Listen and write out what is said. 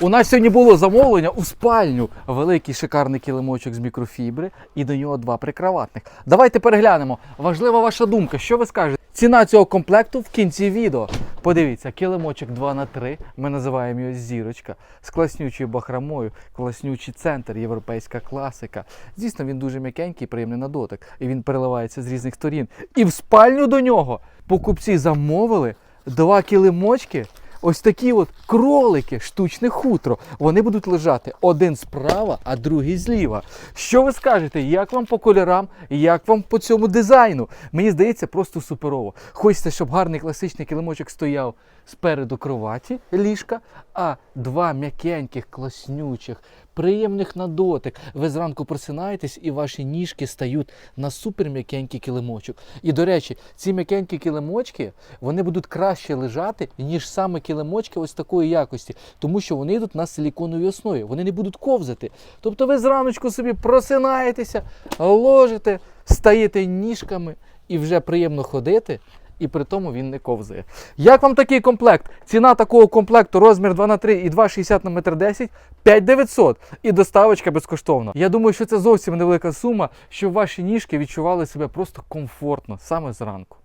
У нас сьогодні було замовлення у спальню. Великий шикарний килимочок з мікрофібри і до нього два прикроватних. Давайте переглянемо. Важлива ваша думка. Що ви скажете? Ціна цього комплекту в кінці відео. Подивіться, килимочок 2 на 3 Ми називаємо його зірочка з класнючою бахромою, класнючий центр, європейська класика. Звісно, він дуже м'якенький, приємний на дотик, і він переливається з різних сторін. І в спальню до нього покупці замовили два килимочки. Ось такі от кролики, штучне хутро. Вони будуть лежати один справа, а другий зліва. Що ви скажете? Як вам по кольорам, як вам по цьому дизайну? Мені здається, просто суперово. Хочеться, щоб гарний класичний килимочок стояв спереду кроваті ліжка, а два м'якеньких, класнючих, приємних на дотик. Ви зранку просинаєтесь і ваші ніжки стають на супер м'якенький килимочок. І до речі, ці м'якенькі килимочки вони будуть краще лежати, ніж саме килимочки ось такої якості, тому що вони йдуть на силіконовій основі, вони не будуть ковзати. Тобто ви зраночку собі просинаєтеся, ложите, стаєте ніжками і вже приємно ходити. І при тому він не ковзає. Як вам такий комплект? Ціна такого комплекту розмір 2 на 3 і 2,60 на 1,10 м 5900 і доставочка безкоштовна. Я думаю, що це зовсім невелика сума, щоб ваші ніжки відчували себе просто комфортно саме зранку.